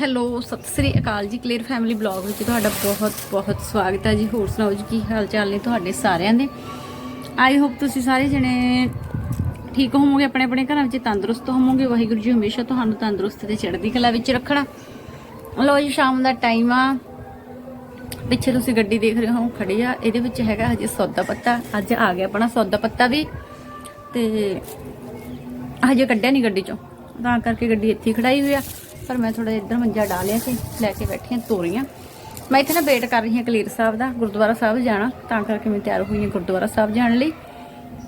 Hello, Sat Sri ਅਕਾਲ ਜੀ clear family blog ਵਿੱਚ ਤੁਹਾਡਾ ਬਹੁਤ ਬਹੁਤ ਸਵਾਗਤ ਹੈ ਜੀ। ਹੋਰ ਸੁਣਾਓ ਜੀ, ਕੀ ਹਾਲ ਚਾਲ ਨੇ ਤੁਹਾਡੇ ਸਾਰਿਆਂ ਦੇ? ਆਈ ਹੋਪ ਤੁਸੀਂ ਸਾਰੇ ਜਣੇ ਠੀਕ ਹੋਵੋਗੇ, ਆਪਣੇ ਆਪਣੇ ਘਰਾਂ ਵਿੱਚ ਤੰਦਰੁਸਤ ਹੋਵੋਗੇ। ਵਾਹਿਗੁਰੂ ਜੀ ਹਮੇਸ਼ਾ ਤੁਹਾਨੂੰ ਤੰਦਰੁਸਤ ਤੇ ਚੜ੍ਹਦੀ ਕਲਾ ਵਿੱਚ ਰੱਖਣਾ। ਲੋ ਜੀ, ਸ਼ਾਮ ਦਾ ਟਾਈਮ ਆ। ਪਿੱਛੇ ਤੁਸੀਂ ਗੱਡੀ ਦੇਖ ਰਹੇ ਹੋ, ਖੜੀ ਆ। ਇਹਦੇ ਵਿੱਚ ਹੈਗਾ ਹਜੇ ਸੌਦਾ ਪੱਤਾ। ਅੱਜ ਆ ਗਿਆ ਆਪਣਾ ਸੌਦਾ ਪੱਤਾ ਵੀ। ਤੇ ਹਜੇ ਕੱਢਿਆ ਨਹੀਂ ਗੱਡੀ ਚੋਂ। ਤਾਂ ਕਰਕੇ ਗੱਡੀ ਇੱਥੇ ਖੜਾਈ ਹੋਈ ਆ। ਪਰ ਮੈਂ ਥੋੜਾ ਇੱਧਰ ਮੰਜਾ ਡਾਲਿਆ ਸੀ, ਲੈ ਕੇ ਬੈਠੀ ਹਾਂ ਤੋਰੀਆਂ ਮੈਂ ਇੱਥੇ ਨਾ ਵੇਟ ਕਰ ਰਹੀ ਹਾਂ ਕਲੀਰ ਸਾਹਿਬ ਦਾ, ਗੁਰਦੁਆਰਾ ਸਾਹਿਬ ਜਾਣਾ, ਤਾਂ ਕਰਕੇ ਮੈਂ ਤਿਆਰ ਹੋਈ ਹਾਂ ਗੁਰਦੁਆਰਾ ਸਾਹਿਬ ਜਾਣ ਲਈ।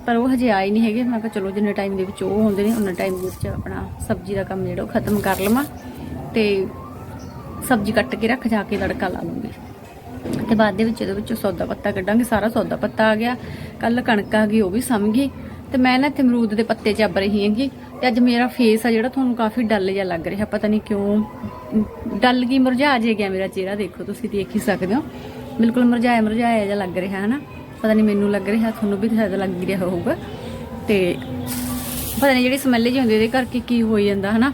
ਪਰ ਉਹ ਹਜੇ ਆਏ ਨਹੀਂ ਹੈਗੇ, ਮੈਂ ਕਿਹਾ ਚਲੋ ਜਿੰਨੇ ਟਾਈਮ ਦੇ ਵਿੱਚ ਉਹ ਹੁੰਦੇ ਨੇ ਉਹਨਾਂ ਟਾਈਮ ਦੇ ਵਿੱਚ ਆਪਣਾ ਸਬਜ਼ੀ ਦਾ ਕੰਮ ਜਿਹੜਾ ਉਹ ਖਤਮ ਕਰ ਲਵਾਂ ਤੇ ਸਬਜ਼ੀ ਕੱਟ ਕੇ ਰੱਖ, ਜਾ ਕੇ ਤੜਕਾ ਲਾ ਲੂੰਗੀ ਤੇ ਬਾਅਦ ਦੇ ਵਿੱਚ ਇਹਦੇ ਵਿੱਚੋਂ ਸੌਦਾ ਪੱਤਾ ਕੱਢਾਂਗੇ, ਸਾਰਾ ਸੌਦਾ ਪੱਤਾ ਆ ਗਿਆ। ਕੱਲ ਕਣਕ ਆ ਗਈ, ਉਹ ਵੀ ਸਮ ਗਈ। ਤੇ ਮੈਂ ਨਾ ਇੱਥੇ ਅਮਰੂਦ ਦੇ ਪੱਤੇ ਚੱਬ ਰਹੀ ਹੈਗੀ। ਤੇ ਅੱਜ ਮੇਰਾ ਫੇਸ ਆ ਜਿਹੜਾ ਤੁਹਾਨੂੰ ਕਾਫੀ ਡਲ ਜਿਹਾ ਲੱਗ ਰਿਹਾ, ਪਤਾ ਨਹੀਂ ਕਿਉਂ। ਡੱਲ ਕੀ ਮੁਰਝਾ ਜੇ ਗਿਆ ਮੇਰਾ ਚਿਹਰਾ, ਦੇਖੋ ਤੁਸੀਂ ਦੇਖ ਹੀ ਸਕਦੇ ਹੋ। ਬਿਲਕੁਲ ਮੁਰਝਾਇਆ ਮੁਰਝਾਇਆ ਜਿਹਾ ਲੱਗ ਰਿਹਾ ਹੈ ਨਾ ਪਤਾ ਨਹੀਂ ਮੈਨੂੰ ਲੱਗ ਰਿਹਾ, ਤੁਹਾਨੂੰ ਵੀ ਸ਼ਾਇਦ ਲੱਗ ਰਿਹਾ ਹੋਊਗਾ। ਤੇ ਪਤਾ ਨਹੀਂ ਜਿਹੜੀ ਸਮੈਲ ਜਿਹੀ ਹੁੰਦੀ ਉਹਦੇ ਕਰਕੇ ਕੀ ਹੋਈ ਜਾਂਦਾ, ਹਨਾ?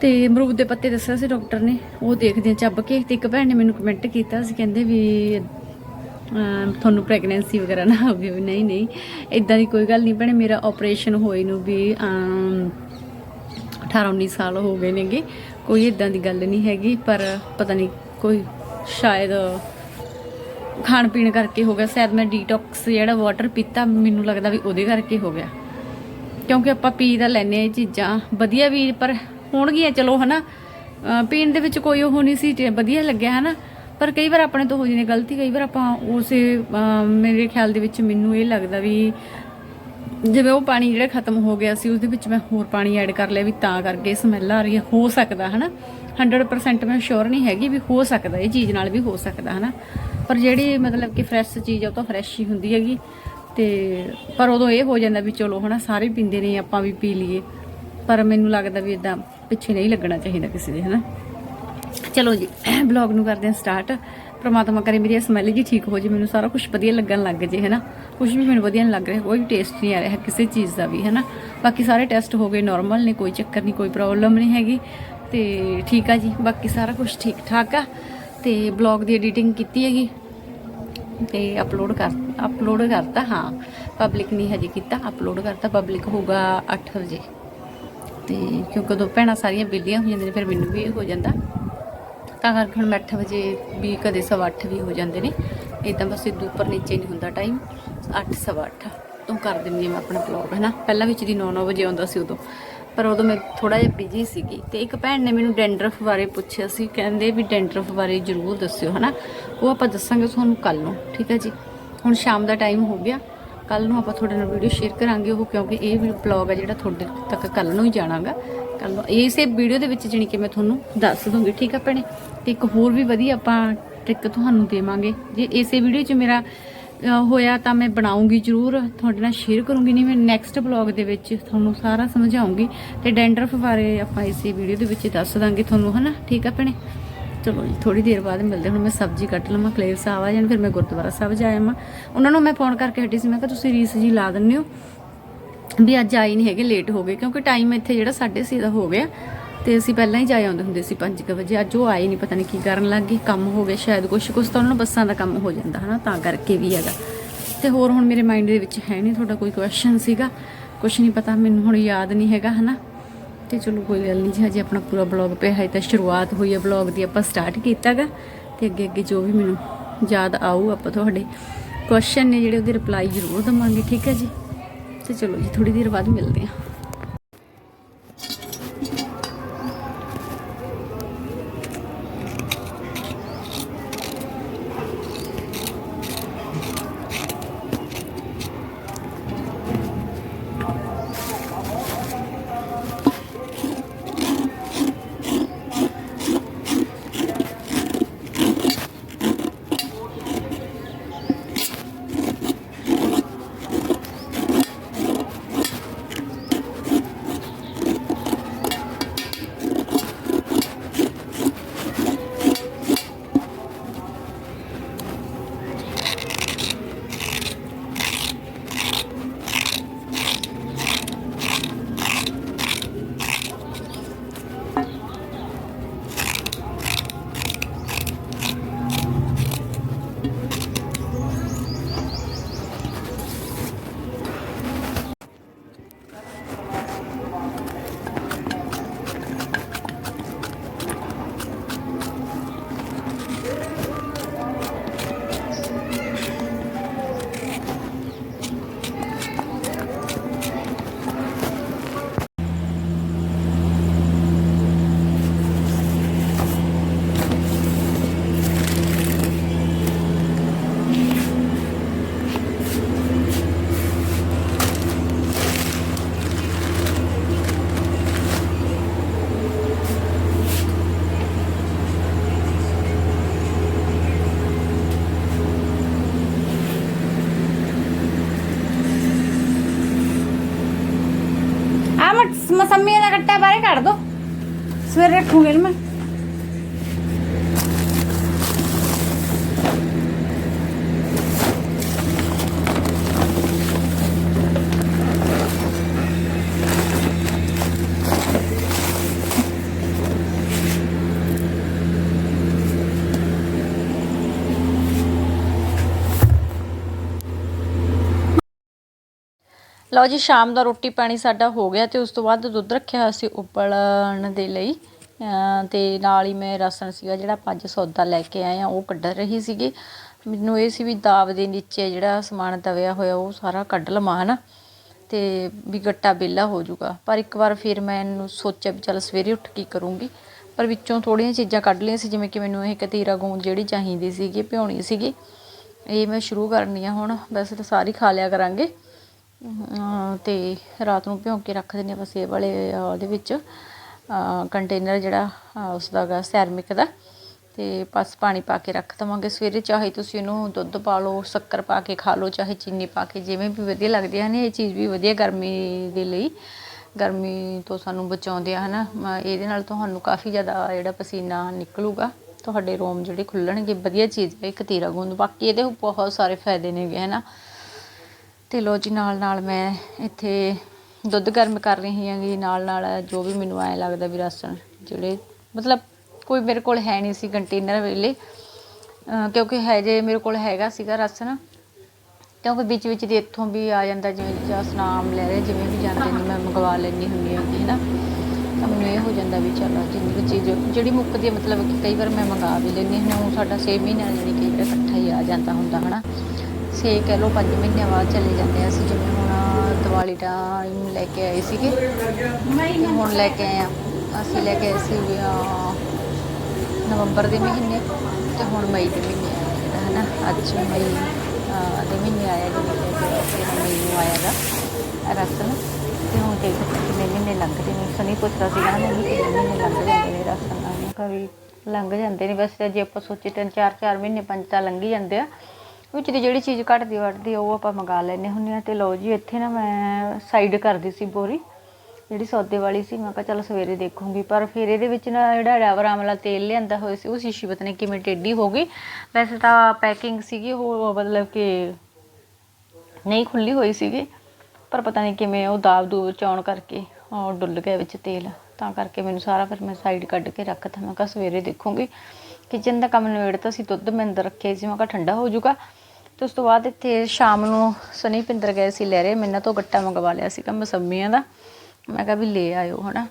ਤੇ ਅਮਰੂਦ ਦੇ ਪੱਤੇ ਦੱਸਿਆ ਸੀ ਡਾਕਟਰ ਨੇ, ਉਹ ਦੇਖਦੇ ਆ ਚੱਬ ਕੇ ਤੇ ਇੱਕ ਭੈਣ ਨੇ ਮੈਨੂੰ ਕਮੈਂਟ ਕੀਤਾ ਸੀ, ਕਹਿੰਦੇ ਵੀ ਤੁਹਾਨੂੰ ਪ੍ਰੈਗਨੈਂਸੀ ਵਗੈਰਾ ਨਾ ਹੋਵੇ ਵੀ ਨਹੀਂ ਨਹੀਂ। ਇਦਾਂ ਦੀ ਕੋਈ ਗੱਲ ਨਹੀਂ ਭੈਣੇ ਮੇਰਾ ਆਪਰੇਸ਼ਨ ਹੋਏ ਨੂੰ ਵੀ ਅਮ, 18 19 ਸਾਲ ਹੋ ਗਏ ਨੇਗੇ। ਕੋਈ ਇਦਾਂ ਦੀ ਗੱਲ ਨਹੀਂ ਹੈਗੀ ਪਰ ਪਤਾ ਨਹੀਂ ਕੋਈ ਸ਼ਾਇਦ ਖਾਣ ਪੀਣ ਕਰਕੇ ਹੋ ਗਿਆ। ਸ਼ਾਇਦ ਮੈਂ ਡੀਟੌਕਸ ਜਿਹੜਾ ਵਾਟਰ ਪੀਤਾ ਮੈਨੂੰ ਲੱਗਦਾ ਵੀ ਉਹਦੇ ਕਰਕੇ ਹੋ ਗਿਆ। ਕਿਉਂਕਿ ਆਪਾਂ ਪੀ ਤਾਂ ਲੈਨੇ ਆ ਇਹ ਚੀਜ਼ਾਂ। ਵਧੀਆ ਵੀ ਪਰ ਹੋਣਗੀਆਂ ਚਲੋ ਹਨਾ। ਅਹ ਪੀਣ ਦੇ ਵਿੱਚ ਕੋਈ ਉਹ ਨਹੀਂ ਸੀ ਵਧੀਆ ਲੱਗਿਆ ਹਨਾ। ਪਰ ਕਈ ਵਾਰ ਆਪਣੇ ਤੋਂ ਹੋ ਜਾਂਦੀ ਗਲਤੀ, ਕਈ ਵਾਰ ਆਪਾਂ ਉਸੇ ਮੇਰੇ ਖਿਆਲ ਦੇ ਵਿੱਚ ਮੈਨੂੰ ਇਹ ਲੱਗਦਾ ਵੀ ਜਿਵੇਂ ਉਹ ਪਾਣੀ ਜਿਹੜਾ ਖਤਮ ਹੋ ਗਿਆ ਸੀ ਉਸ ਦੇ ਵਿੱਚ ਮੈਂ ਹੋਰ ਪਾਣੀ ਐਡ ਕਰ ਲਿਆ ਵੀ ਤਾਂ ਕਰਕੇ ਸਮੈਲ ਆ ਰਹੀ ਹੈ। ਹੋ ਸਕਦਾ, ਹਨਾ? 100% ਮੈਂ ਸ਼ੋਰ ਨਹੀਂ ਹੈਗੀ ਵੀ ਹੋ ਸਕਦਾ, ਇਹ ਚੀਜ਼ ਨਾਲ ਵੀ ਹੋ ਸਕਦਾ, ਹਨਾ? ਪਰ ਜਿਹੜੀ ਮਤਲਬ ਕਿ ਫਰੈਸ਼ ਚੀਜ਼ ਆ, ਉਹ ਤਾਂ ਫਰੈਸ਼ ਹੀ ਹੁੰਦੀ ਹੈਗੀ। ਤੇ ਪਰ ਉਦੋਂ ਇਹ ਹੋ ਜਾਂਦਾ ਵੀ ਚਲੋ, ਹਨਾ, ਸਾਰੇ ਪੀਂਦੇ ਨੇ, ਆਪਾਂ ਵੀ ਪੀ ਲਈਏ। ਪਰ ਮੈਨੂੰ ਲੱਗਦਾ ਵੀ ਇਦਾਂ ਪਿੱਛੇ ਨਹੀਂ ਲੱਗਣਾ ਚਾਹੀਦਾ ਕਿਸੇ ਦੇ, ਹਨਾ? ਚਲੋ ਜੀ ਬਲੌਗ ਨੂੰ ਕਰਦੇ ਹਾਂ ਸਟਾਰਟ ਪ੍ਰਮਾਤਮਾ ਕਰੇ ਮੇਰੀ ਸਮੈਲ ਜੀ ਠੀਕ ਹੋ ਜੇ, ਮੈਨੂੰ ਸਾਰਾ ਕੁਝ ਵਧੀਆ ਲੱਗਣ ਲੱਗ ਜੇ, ਹੈਨਾ? ਕੁਝ ਵੀ ਮੈਨੂੰ ਵਧੀਆ ਨਹੀਂ ਲੱਗ ਰਿਹਾ, ਕੋਈ ਟੇਸਟ ਨਹੀਂ ਆ ਰਿਹਾ, ਕਿਸੇ ਚੀਜ਼ ਦਾ ਵੀ, ਹੈਨਾ? ਬਾਕੀ ਸਾਰੇ ਟੈਸਟ ਹੋ ਗਏ ਨਾਰਮਲ ਨੇ, ਕੋਈ ਚੱਕਰ ਨਹੀਂ ਕੋਈ ਪ੍ਰੋਬਲਮ ਨਹੀਂ ਹੈਗੀ। ਤੇ ਠੀਕ ਆ ਜੀ, ਬਾਕੀ ਸਾਰਾ ਕੁਝ ਠੀਕ ਠਾਕ ਆ। ਤੇ ਬਲੌਗ ਦੀ ਐਡੀਟਿੰਗ ਕੀਤੀ ਹੈਗੀ। ਤੇ ਅਪਲੋਡ ਕਰ ਅਪਲੋਡ ਕਰਤਾ, ਹਾਂ। ਪਬਲਿਕ ਨਹੀਂ ਹਜੇ ਕੀਤਾ ਅਪਲੋਡ ਕਰਤਾ ਪਬਲਿਕ ਹੋਊਗਾ 8 ਵਜੇ। ਤੇ ਕਿਉਂਕਿ ਦੋ ਭੈਣਾਂ ਸਾਰੀਆਂ ਵਿਹਲੀਆਂ ਹੋ ਜਾਂਦੀਆਂ ਨੇ, ਫਿਰ ਮੈਨੂੰ ਵੀ ਇਹ ਹੋ ਜਾਂਦਾ। ਤਾਂ ਕਰਕੇ ਹੁਣ ਮੈਂ 8 ਵਜੇ ਵੀ ਕਦੇ ਸਵਾ ਅੱਠ ਵੀ ਹੋ ਜਾਂਦੇ ਨੇ। ਇਦਾਂ ਬਸ ਇਦੋਂ ਉੱਪਰ ਨੀਚੇ ਨਹੀਂ ਹੁੰਦਾ ਟਾਈਮ 8 ਸਵਾ ਅੱਠ। ਤੋਂ ਕਰ ਦਿੰਦੀ ਹਾਂ ਮੈਂ ਆਪਣਾ ਬਲੌਗ ਹੈ ਨਾ ਪਹਿਲਾਂ ਵਿੱਚ ਦੀ 9-9 ਵਜੇ ਆਉਂਦਾ ਸੀ ਉਦੋਂ। ਪਰ ਉਦੋਂ ਮੈਂ ਥੋੜਾ ਜਿਹਾ ਬਿਜ਼ੀ ਸੀਗੀ ਤੇ ਇੱਕ ਭੈਣ ਨੇ ਮੈਨੂੰ ਡੈਂਡਰਫ ਬਾਰੇ ਪੁੱਛਿਆ ਸੀ। ਕਹਿੰਦੇ ਵੀ ਡੈਂਡਰਫ ਬਾਰੇ ਜ਼ਰੂਰ ਦੱਸਿਓ, ਹਨਾ? ਉਹ ਆਪਾਂ ਦੱਸਾਂਗੇ ਤੁਹਾਨੂੰ ਕੱਲ ਨੂੰ, ਠੀਕ ਹੈ ਜੀ? ਹੁਣ ਸ਼ਾਮ ਦਾ ਟਾਈਮ ਹੋ ਗਿਆ। ਕੱਲ ਨੂੰ ਆਪਾਂ ਤੁਹਾਡੇ ਨਾਲ ਵੀਡੀਓ ਸ਼ੇਅਰ ਕਰਾਂਗੇ ਉਹ, ਕਿਉਂਕਿ ਇਹ ਵੀ ਬਲੌਗ ਹੈ ਜਿਹੜਾ ਤੁਹਾਡੇ ਤੱਕ ਕੱਲ ਨੂੰ ਹੀ ਜਾਣਾਗਾ। ਕੱਲ ਨੂੰ ਇਸੇ ਵੀਡੀਓ ਦੇ ਵਿੱਚ ਜਾਣੀ ਕਿ ਮੈਂ ਤੁਹਾਨੂੰ ਦੱਸ ਦੂੰਗੀ, ਠੀਕ ਆ ਭੈਣੇ? ਤੇ ਇੱਕ ਹੋਰ ਵੀ ਵਧੀਆ ਆਪਾਂ ਟ੍ਰਿਕ ਤੁਹਾਨੂੰ ਦੇਵਾਂਗੇ। ਜੇ ਇਸੇ ਵੀਡੀਓ 'ਚ ਮੇਰਾ ਹੋਇਆ ਤਾਂ ਮੈਂ ਬਣਾਉਂਗੀ ਜ਼ਰੂਰ। ਤੁਹਾਡੇ ਨਾਲ ਸ਼ੇਅਰ ਕਰੂੰਗੀ, ਨਹੀਂ ਮੈਂ ਨੈਕਸਟ ਬਲੌਗ ਦੇ ਵਿੱਚ ਤੁਹਾਨੂੰ ਸਾਰਾ ਸਮਝਾਉਂਗੀ। ਤੇ ਡੈਂਡਰਫ ਬਾਰੇ ਆਪਾਂ ਇਸੇ ਵੀਡੀਓ ਦੇ ਵਿੱਚ ਦੱਸ ਦਾਂਗੇ ਤੁਹਾਨੂੰ, ਹਨਾ? ਠੀਕ ਆ ਭੈਣੇ? ਚਲੋ ਜੀ ਥੋੜੀ ਦੇਰ ਬਾਅਦ ਮਿਲਦੇ ਹੁਣ ਮੈਂ ਸਬਜ਼ੀ ਕੱਟ ਲਵਾਂ, ਕਲੇਰ ਸਾਹਿਬ ਆ ਜਾਣ, ਫਿਰ ਮੈਂ ਗੁਰਦੁਆਰਾ ਸਾਹਿਬ ਜਾਇਆ ਆਵਾਂ। ਉਹਨਾਂ ਨੂੰ ਮੈਂ ਫੋਨ ਕਰਕੇ ਹਟੀ ਸੀ, ਮੈਂ ਕਿਹਾ ਤੁਸੀਂ ਰੀਸ ਜੀ ਲਾ ਦਿੰਦੇ ਹੋ। ਵੀ ਅੱਜ ਆਈ ਨਹੀਂ ਹੈਗੇ ਲੇਟ ਹੋ ਗਏ, ਕਿਉਂਕਿ ਟਾਈਮ ਇੱਥੇ ਜਿਹੜਾ 6:30 ਦਾ ਹੋ ਗਿਆ ਤੇ ਅਸੀਂ ਪਹਿਲਾਂ ਹੀ ਜਾਏ ਆਉਂਦੇ ਹੁੰਦੇ ਸੀ 5:00 ਵਜੇ। ਅੱਜ ਉਹ ਆਏ ਨਹੀਂ, ਪਤਾ ਨਹੀਂ ਕੀ ਕਰਨ ਲੱਗ ਗਈ ਕੰਮ ਹੋ ਗਿਆ ਸ਼ਾਇਦ ਕੁਛ ਕੁਛ ਤਾਂ ਉਹਨਾਂ ਨੂੰ ਬੱਸਾਂ ਦਾ ਕੰਮ ਹੋ ਜਾਂਦਾ ਹਨਾ, ਤਾਂ ਕਰਕੇ ਵੀ ਹੈਗਾ। ਤੇ ਹੋਰ ਹੁਣ ਮੇਰੇ ਮਾਈਂਡ ਦੇ ਵਿੱਚ ਹੈ ਨਹੀਂ ਤੁਹਾਡਾ ਕੋਈ ਕੁਐਸਚਨ ਸੀਗਾ, ਕੁਛ ਨਹੀਂ ਪਤਾ, ਮੈਨੂੰ ਹੁਣ ਯਾਦ ਨਹੀਂ ਹੈਗਾ ਹਨਾ। ਤੇ ਚਲੋ ਕੋਈ ਗੱਲ ਨਹੀਂ ਜੀ, ਹਜੇ ਆਪਣਾ ਪੂਰਾ ਬਲੌਗ ਪਿਆ ਹੈ ਤਾਂ ਸ਼ੁਰੂਆਤ ਹੋਈ ਹੈ ਬਲੌਗ ਦੀ, ਆਪਾਂ ਸਟਾਰਟ ਕੀਤਾਗਾ। ਤੇ ਅੱਗੇ ਅੱਗੇ ਜੋ ਵੀ ਮੈਨੂੰ ਯਾਦ ਆਊ ਆਪਾਂ ਤੁਹਾਡੇ ਕੁਐਸਚਨ ਨੇ ਜਿਹੜੇ ਉਹਦੇ ਰਿਪਲਾਈ ਜ਼ਰੂਰ ਦਵਾਂਗੇ, ਠੀਕ ਹੈ ਜੀ? ਤੇ ਚਲੋ ਜੀ ਥੋੜੀ ਦੇਰ ਬਾਅਦ ਮਿਲਦੇ ਹਾਂ। ਮਸੰਮੀ ਦਾ ਕੱਟਾ ਬਾਹਰ ਕੱਢ ਦੋ। ਸਵੇਰੇ ਰੱਖੂਗੇ ਨਾ ਮੈਂ। ਲਓ ਜੀ, ਸ਼ਾਮ ਦਾ ਰੋਟੀ ਪਾਣੀ ਸਾਡਾ ਹੋ ਗਿਆ ਤੇ ਉਸ ਤੋਂ ਬਾਅਦ ਦੁੱਧ ਰੱਖਿਆ ਹੋਇਆ ਸੀ ਉਬਲਣ ਦੇ ਲਈ। ਅਮ ਤੇ ਨਾਲ ਹੀ ਮੈਂ ਰਸਣ ਸੀਗਾ ਜਿਹੜਾ ਪੰਜ ਸੌਦਾ ਲੈ ਕੇ ਆਏ ਆ, ਉਹ ਕੱਢ ਰਹੀ ਸੀਗੀ। ਮੈਨੂੰ ਇਹ ਸੀ ਵੀ ਦਾਬ ਦੇ ਨੀਚੇ ਜਿਹੜਾ ਸਮਾਨ ਦਵਿਆ ਹੋਇਆ, ਉਹ ਸਾਰਾ ਕੱਢ ਲਵਾਂ, ਹਨਾ? ਤੇ ਵੀ ਗੱਟਾ ਵਿਹਲਾ ਹੋ ਜਾਊਗਾ। ਪਰ ਇੱਕ ਵਾਰ ਫਿਰ ਮੈਂ ਇਹਨੂੰ ਸੋਚਿਆ ਵੀ ਚੱਲ ਸਵੇਰੇ ਉੱਠ ਕੇ ਕਰੂੰਗੀ। ਪਰ ਵਿੱਚੋਂ ਥੋੜੀਆਂ ਚੀਜ਼ਾਂ ਕੱਢ ਲਈਆਂ ਸੀ, ਜਿਵੇਂ ਕਿ ਮੈਨੂੰ ਇਹ ਕਤੀਰਾ ਗੂੰਦ ਜਿਹੜੀ ਚਾਹੀਦੀ ਸੀਗੀ, ਭਿਉਣੀ ਸੀਗੀ। ਇਹ ਮੈਂ ਸ਼ੁਰੂ ਕਰਨੀ ਆ ਹੁਣ, ਵੈਸੇ ਤਾਂ ਸਾਰੀ ਖਾ ਲਿਆ ਕਰਾਂਗੇ। ਅਤੇ ਰਾਤ ਨੂੰ ਭਿਉਂ ਕੇ ਰੱਖ ਦਿੰਦੇ ਹਾਂ ਬਸ ਇਹ ਵਾਲੇ ਉਹਦੇ ਵਿੱਚ ਕੰਟੇਨਰ ਜਿਹੜਾ ਉਸਦਾ ਗਾ ਸੈਰਮਿਕ ਦਾ। ਅਤੇ ਬਸ ਪਾਣੀ ਪਾ ਕੇ ਰੱਖ ਦੇਵਾਂਗੇ। ਸਵੇਰੇ ਚਾਹੇ ਤੁਸੀਂ ਇਹਨੂੰ ਦੁੱਧ ਪਾ ਲਓ, ਸ਼ੱਕਰ ਪਾ ਕੇ ਖਾ ਲਓ, ਚਾਹੇ ਚੀਨੀ ਪਾ ਕੇ, ਜਿਵੇਂ ਵੀ ਵਧੀਆ ਲੱਗਦੀ ਹੈ ਨੇ, ਇਹ ਚੀਜ਼ ਵੀ ਵਧੀਆ ਗਰਮੀ ਦੇ ਲਈ। ਗਰਮੀ ਤੋਂ ਸਾਨੂੰ ਬਚਾਉਂਦੇ ਆ, ਹਨਾ। ਮ- ਇਹਦੇ ਨਾਲ ਤੁਹਾਨੂੰ ਕਾਫੀ ਜ਼ਿਆਦਾ ਜਿਹੜਾ ਪਸੀਨਾ ਨਿਕਲੂਗਾ। ਤੁਹਾਡੇ ਰੋਮ ਜਿਹੜੇ ਖੁੱਲਣਗੇ, ਵਧੀਆ ਚੀਜ਼ ਹੈ, ਇੱਕ ਤੀਰਾ ਗੁੰਦ। ਬਾਕੀ ਇਹਦੇ ਬਹੁਤ ਸਾਰੇ ਫਾਇਦੇ ਨੇਗੇ, ਹਨਾ। ਤੇ ਲੋ ਜੀ, ਨਾਲ ਨਾਲ ਮੈਂ ਇੱਥੇ ਦੁੱਧ ਗਰਮ ਕਰ ਰਹੀ ਹਾਂ ਜੀ ਨਾਲ ਨਾਲ ਜੋ ਵੀ ਮੈਨੂੰ ਐ ਲੱਗਦਾ ਵੀ ਰਾਸ਼ਨ, ਜਿਹੜੇ ਮਤਲਬ ਕੋਈ ਮੇਰੇ ਕੋਲ ਹੈ ਨਹੀਂ ਸੀ ਕੰਟੇਨਰ ਵੇਲੇ ਕਿਉਂਕਿ ਹੈ ਜੇ ਮੇਰੇ ਕੋਲ ਹੈਗਾ ਸੀਗਾ ਰਾਸ਼ਨ, ਕਿਉਂਕਿ ਵਿੱਚ ਵਿੱਚ ਦੀ ਇੱਥੋਂ ਵੀ ਆ ਜਾਂਦਾ, ਜਿਵੇਂ ਜਾਂ ਸਨਾਮ ਲੈ ਰਹੇ, ਜਿਵੇਂ ਵੀ ਜਾਂਦੇ ਨੇ, ਮੈਂ ਮੰਗਵਾ ਲੈਂਦੀ ਹੁੰਦੀ ਹਾਂ ਹੈ ਨਾ ਤਾਂ ਮੈਨੂੰ ਇਹ ਹੋ ਜਾਂਦਾ ਵੀ ਚੱਲ ਜਿੰਨੀ ਕੁ ਚੀਜ਼, ਜਿਹੜੀ ਮੁੱਕਦੀ ਹੈ ਮਤਲਬ ਕਿ ਕਈ ਵਾਰ ਮੈਂ ਮੰਗਾ ਵੀ ਲੈਂਦੀ ਹਾਂ ਹੁਣ ਸਾਡਾ 6 ਮਹੀਨਿਆਂ ਜਿਹੜੀ ਜਾਣੀ ਕਿ ਜਿਹੜਾ ਇਕੱਠਾ ਹੀ ਆ ਜਾਂਦਾ ਹੁੰਦਾ, ਹਨਾ। ਛੇ ਕਹਿ ਲਓ 5 ਮਹੀਨਿਆਂ ਬਾਅਦ ਚਲੇ ਜਾਂਦੇ ਆ ਅਸੀਂ ਜਿਵੇਂ ਹੁਣ ਦੀਵਾਲੀ ਟਾਈਮ ਲੈ ਕੇ ਆਏ ਸੀਗੇ। ਹੁਣ ਲੈ ਕੇ ਆਏ ਆ। ਅਸੀਂ ਲੈ ਕੇ ਆਏ ਸੀ ਵੀ, ਨਵੰਬਰ ਦੇ ਮਹੀਨੇ ਤੇ ਹੁਣ ਮਈ ਦੇ ਮਹੀਨੇ ਆਇਆ ਜਿਹੜਾ ਹੈ ਨਾ ਅੱਜ ਮਈ ਦੇ ਮਹੀਨੇ ਆਇਆ ਜਿਵੇਂ ਕਿ ਅਸੀਂ ਮਈ ਨੂੰ ਆਇਆ ਗਾ। ਰਸਨ ਤੇ ਹੁਣ ਦੇਖੋ ਕਿੰਨੇ ਮਹੀਨੇ ਲੰਘਦੇ ਨੇ। ਸਨੀ ਪੁੱਛਦਾ ਸੀਗਾ ਨਾ ਵੀ ਕਿੰਨੇ ਮਹੀਨੇ ਲੰਘ ਜਾਂਦੇ ਨੇ ਰਸਨ ਨਾਲ ਮੈਂ ਲੰਘ ਜਾਂਦੇ ਨੇ। ਵੈਸੇ ਜੇ ਆਪਾਂ ਸੋਚੀ ਤਿੰਨ ਚਾਰ ਚਾਰ ਮਹੀਨੇ ਪੰਜ ਤਾਂ ਲੰਘ ਜਾਂਦੇ ਆ। ਵਿੱਚ ਦੀ ਜਿਹੜੀ ਚੀਜ਼ ਘਟਦੀ ਵੜਦੀ ਆ, ਉਹ ਆਪਾਂ ਮੰਗਾ ਲੈਨੇ ਹੁੰਦੇ ਆ। ਤੇ ਲਓ ਜੀ, ਇੱਥੇ ਨਾ ਮੈਂ ਸਾਈਡ ਕਰਦੀ ਸੀ ਬੋਰੀ, ਜਿਹੜੀ ਸੌਦੇ ਵਾਲੀ ਸੀ। ਮੈਂ ਕਿਹਾ ਚੱਲ ਸਵੇਰੇ ਦੇਖੂੰਗੀ। ਪਰ ਫਿਰ ਇਹਦੇ ਵਿੱਚ ਨਾ ਜਿਹੜਾ ਡਾਬਰ ਆਮਲਾ ਤੇਲ ਲਿਆਂਦਾ ਹੋਇਆ ਸੀ, ਉਹ ਸ਼ੀਸ਼ੀ ਪਤਾ ਨਹੀਂ ਕਿਵੇਂ ਟੇਢੀ ਹੋ ਗਈ। ਵੈਸੇ ਤਾਂ ਪੈਕਿੰਗ ਸੀਗੀ, ਉਹ ਮਤਲਬ ਕਿ ਨਹੀਂ ਖੁੱਲੀ ਹੋਈ ਸੀਗੀ, ਪਰ ਪਤਾ ਨਹੀਂ ਕਿਵੇਂ ਉਹ ਦਾਬ ਦੂਬ ਚੌਣ ਕਰਕੇ ਉਹ ਡੁੱਲ ਗਿਆ ਵਿੱਚ ਤੇਲ। ਤਾਂ ਕਰਕੇ ਮੈਨੂੰ ਸਾਰਾ ਫਿਰ ਮੈਂ ਸਾਈਡ ਕੱਢ ਕੇ ਰੱਖਤਾ। ਮੈਂ ਕਿਹਾ ਸਵੇਰੇ ਦੇਖੂੰਗੀ। ਕਿਚਨ ਦਾ ਕੰਮ ਨਿਬੇੜਤਾ ਸੀ, ਦੁੱਧ ਮੈਂ ਅੰਦਰ ਰੱਖਿਆ ਸੀ। ਮੈਂ ਕਿਹਾ ਠੰਡਾ ਹੋ ਜਾਊਗਾ। ਤੇ ਉਸ ਤੋਂ ਬਾਅਦ ਇੱਥੇ ਸ਼ਾਮ ਨੂੰ ਸਨੀ ਪਿੰਦਰ ਗਏ ਸੀ ਲਹਿਰੇ ਮੈਨਾਂ ਤੋਂ ਗੱਟਾ ਮੰਗਵਾ ਲਿਆ ਸੀਗਾ ਮਸੰਮੀਆਂ ਦਾ। ਮੈਂ ਕਿਹਾ ਵੀ ਲੈ ਆਇਓ ਹਨਾ।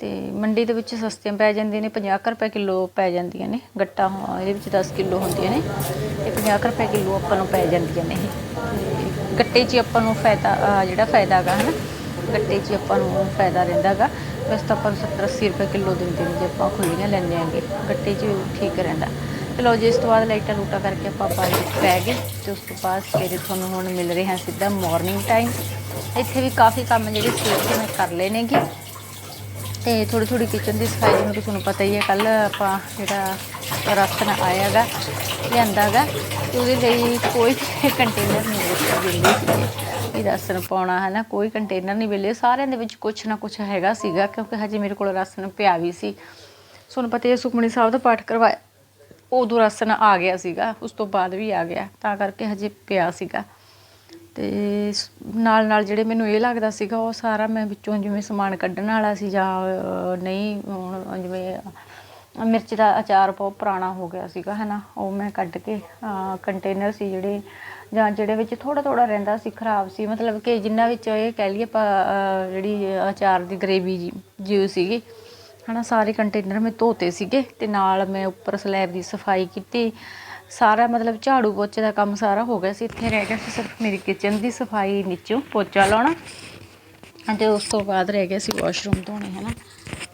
ਤੇ ਮੰਡੀ ਦੇ ਵਿੱਚ ਸਸਤੀਆਂ ਪੈ ਜਾਂਦੀਆਂ ਨੇ 50 ਕੁ ਰੁਪਏ ਕਿਲੋ ਪੈ ਜਾਂਦੀਆਂ ਨੇ। ਗੱਟਾ ਇਹਦੇ ਵਿੱਚ 10 ਕਿਲੋ ਹੁੰਦੀਆਂ ਨੇ। ਇਹ 50 ਕੁ ਰੁਪਏ ਕਿਲੋ ਆਪਾਂ ਨੂੰ ਪੈ ਜਾਂਦੀਆਂ ਨੇ ਇਹ। ਗੱਟੇ 'ਚ ਹੀ ਆਪਾਂ ਨੂੰ ਫਾਇਦਾ ਜਿਹੜਾ ਫਾਇਦਾ ਹੈਗਾ ਹਨਾ। ਗੱਟੇ 'ਚ ਹੀ ਆਪਾਂ ਨੂੰ ਫਾਇਦਾ ਰਹਿੰਦਾ ਹੈਗਾ। ਵੈਸੇ ਤਾਂ ਆਪਾਂ ਨੂੰ 70 80 ਰੁਪਏ ਕਿਲੋ ਦਿੰਦੇ ਨੇ ਜੇ ਆਪਾਂ ਖੁੱਲੀਆਂ ਲੈਂਦੇ ਆਂਗੇ ਗੱਟੇ 'ਚ ਠੀਕ ਰਹਿੰਦਾ। ਚਲੋ ਜੀ, ਇਸ ਤੋਂ ਬਾਅਦ ਲਾਈਟਾਂ ਲੂਟਾਂ ਕਰਕੇ ਆਪਾਂ ਬਾਹਰ ਪੈ ਗਏ ਤੇ ਉਸ ਤੋਂ ਬਾਅਦ ਸਵੇਰੇ ਤੁਹਾਨੂੰ ਹੁਣ ਮਿਲ ਰਹੇ ਹਾਂ ਸਿੱਧਾ ਮਾਰਨਿੰਗ ਟਾਈਮ ਇੱਥੇ ਵੀ ਕਾਫੀ ਕੰਮ ਜਿਹੜੇ ਸਵੇਰ ਦੇ ਮੈਂ ਕਰ ਲਏ ਨੇਗੇ। ਤੇ ਥੋੜੀ ਥੋੜੀ ਕਿਚਨ ਦੀ ਸਫ਼ਾਈ ਜਿਵੇਂ ਕਿ ਤੁਹਾਨੂੰ ਪਤਾ ਹੀ ਹੈ ਕੱਲ ਆਪਾਂ ਜਿਹੜਾ ਰਾਸ਼ਨ ਆਇਆਗਾ, ਲਿਆਂਦਾਗਾ, ਤੇ ਉਹਦੇ ਲਈ ਕੋਈ ਕੰਟੇਨਰ ਨਹੀਂ ਰੱਖਿਆ ਬਿੱਲੀ ਸੀ ਪਾਉਣਾ ਹੈ ਨਾ, ਕੋਈ ਕੰਟੇਨਰ ਨਹੀਂ ਮਿਲੇ ਸਾਰਿਆਂ ਦੇ ਵਿੱਚ ਕੁਛ ਨਾ ਕੁਛ ਹੈਗਾ ਸੀਗਾ, ਕਿਉਂਕਿ ਹਜੇ ਮੇਰੇ ਕੋਲ ਰਾਸ਼ਨ ਪਿਆ ਵੀ ਸੀ। ਤੁਹਾਨੂੰ ਪਤਾ ਹੀ ਹੈ ਸੁਖਮਣੀ ਸਾਹਿਬ ਦਾ ਪਾਠ ਕਰਵਾਇਆ ਉਦੋਂ ਰਾਸ਼ਨ ਆ ਗਿਆ ਸੀਗਾ, ਉਸ ਤੋਂ ਬਾਅਦ ਵੀ ਆ ਗਿਆ, ਤਾਂ ਕਰਕੇ ਹਜੇ ਪਿਆ ਸੀਗਾ। ਤੇ ਨਾਲ ਨਾਲ ਜਿਹੜੇ ਮੈਨੂੰ ਇਹ ਲੱਗਦਾ ਸੀਗਾ, ਉਹ ਸਾਰਾ ਮੈਂ ਵਿੱਚੋਂ ਜਿਵੇਂ ਸਮਾਨ ਕੱਢਣ ਵਾਲਾ ਸੀ ਜਾਂ ਨਹੀਂ, ਹੁਣ ਜਿਵੇਂ ਮਿਰਚ ਦਾ ਅਚਾਰ ਬਹੁਤ ਪੁਰਾਣਾ ਹੋ ਗਿਆ ਸੀਗਾ, ਹਨਾ? ਉਹ ਮੈਂ ਕੱਢ ਕੇ ਕੰਟੇਨਰ ਸੀ ਜਿਹੜੇ, ਜਾਂ ਜਿਹੜੇ ਵਿੱਚ ਥੋੜਾ ਥੋੜਾ ਰਹਿੰਦਾ ਸੀ, ਖਰਾਬ ਸੀ। ਮਤਲਬ ਕਿ ਜਿੰਨਾ ਵਿੱਚ ਇਹ ਕਹਿ ਲਈਏ ਆਪਾਂ ਜਿਹੜੀ ਅਚਾਰ ਦੀ ਗਰੇਵੀ ਜੀ ਜੀ ਸੀਗੀ ਹਨਾ, ਸਾਰੇ ਕੰਟੇਨਰ ਮੈਂ ਧੋਤੇ ਸੀਗੇ ਤੇ ਨਾਲ ਮੈਂ ਉੱਪਰ ਸਲੈਬ ਦੀ ਸਫ਼ਾਈ ਕੀਤੀ। ਸਾਰਾ ਮਤਲਬ ਝਾੜੂ ਪੋਚੇ ਦਾ ਕੰਮ ਸਾਰਾ ਹੋ ਗਿਆ ਸੀ। ਇੱਥੇ ਰਹਿ ਗਿਆ ਸੀ ਸਿਰਫ ਮੇਰੀ ਕਿਚਨ ਦੀ ਸਫ਼ਾਈ, ਨੀਚੋਂ ਪੋਚਾ ਲਾਉਣਾ ਅਤੇ ਉਸ ਤੋਂ ਬਾਅਦ ਰਹਿ ਗਿਆ ਸੀ ਵਾਸ਼ਰੂਮ ਧੋਣੇ, ਹਨਾ।